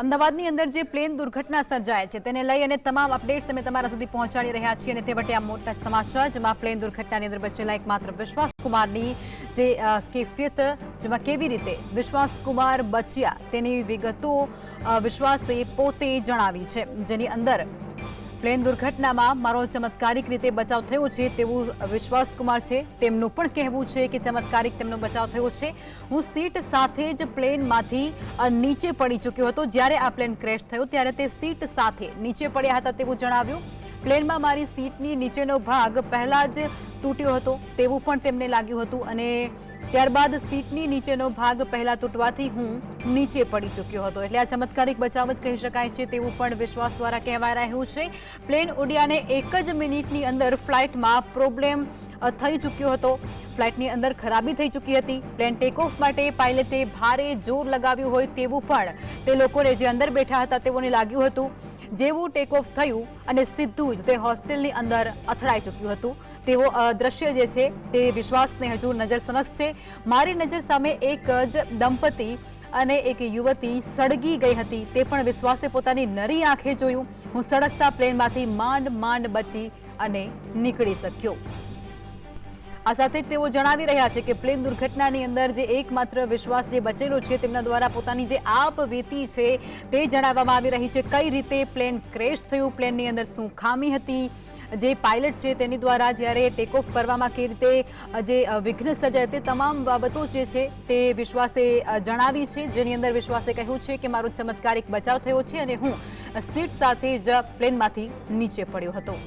अहमदाबाद ની અંદર જે પ્લેન દુર્ઘટના સર્જાય છે તેને લઈ અને તમામ અપડેટ્સ અમે તમારા સુધી પહોંચાડી રહ્યા છીએ અને તેવટે આ મોટો સમાચાર છે કેમાં પ્લેન દુર્ઘટના ની અંદર બચેલા એકમાત્ર વિશ્વાસ કુમાર ની જે કીફિયત છેમાં કેવી રીતે વિશ્વાસ કુમાર બચ્યા તેની વિગતો વિશ્વાસતે પોતે જણાવી છે જેની અંદર ફ્લાઇટ દુર્ઘટનામાં મરો ચમત્કારિક રીતે બચાવ થયો છે તેવું વિશ્વાસ કુમાર છે તેમનો પણ કહેવું છે કે ચમત્કારિક તેમનો બચાવ થયો છે હું સીટ સાથે જ ફ્લાઇટમાંથી નીચે પડી ચુક્યો હતો જ્યારે આ ફ્લાઇટ ક્રેશ થયો ત્યારે તે સીટ સાથે નીચે પડ્યા હતા તેવું જણાવ્યું પ્લેન માં મારી સીટ ની નીચેનો ભાગ પહેલા જ તૂટ્યો હતો તેવું પણ તેમણે લાગ્યું હતું અને ત્યારબાદ સીટ ની નીચેનો ભાગ પહેલા તૂટવા થી હું નીચે પડી ચૂક્યો હતો એટલે આ ચમત્કારિક બચાવ જ કહી શકાય છે તેવું પણ વિશ્વાસ દ્વારા કહેવાય રહ્યું છે પ્લેન ઓડિયા ને એક જ મિનિટ ની અંદર ફ્લાઇટ માં પ્રોબ્લેમ થઈ ચૂક્યો હતો ફ્લાઇટ ની અંદર ખરાબી થઈ ચૂકી હતી પ્લેન ટેક ઓફ માટે પાયલેટ એ ભારે જોર લગાવ્યું હોય તેવું પણ તે લોકો જે અંદર બેઠા હતા તેઓને લાગ્યું હતું જેવું ટેક-ઓફ થયું અને સીધું જ તે હોસ્ટેલની અંદર અથડાઈ ચૂક્યું હતું તેવો દ્રશ્ય જે છે તે વિશ્વાસને હજુ નજર સમક્ષ છે મારી નજર સામે એક જ દંપતી અને એક યુવતી સડગી ગઈ હતી તે પણ વિશ્વાસે પોતાની નરી આંખે જોયું હું સડકતા પ્લેનમાંથી માંડ માંડ બચી અને નીકળી શક્યો આ જાતે તેઓ જણાવી રહ્યા છે કે પ્લેન દુર્ઘટનાની અંદર જે એકમાત્ર વિશ્વાસીએ બચેલો છે તેના દ્વારા પોતાની જે આપવેતી છે તે જણાવવામાં આવી રહી છે કે કઈ રીતે પ્લેન ક્રેશ થયું પ્લેન ની અંદર શું ખામી હતી જે પાયલોટ છે તેની દ્વારા જ્યારે ટેક ઓફ કરવા માં કે રીતે જે વિઘ્ન સજે તે તમામ બાબતો જે છે તે વિશ્વાસે જણાવી છે જેની અંદર વિશ્વાસે કહ્યું છે કે મારું ચમત્કારિક બચાવ થયો છે અને હું સીટ સાથે જ પ્લેનમાંથી નીચે પડ્યો હતો